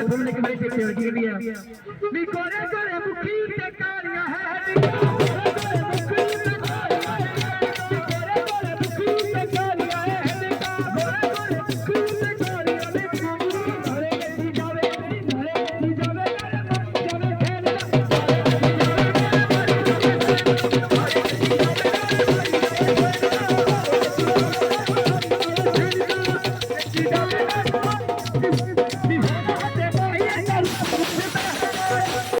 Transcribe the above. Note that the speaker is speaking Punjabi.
ਸਾਹਮਣੇ ਇੱਕ ਬੜੀ ਸਿੱਖਿਆ ਵੀ ਆ ਵੀ ਕੋਰੇ ਕੋਰੇ ਮੁਖੀ ਤੇ ਕਾਲੀਆਂ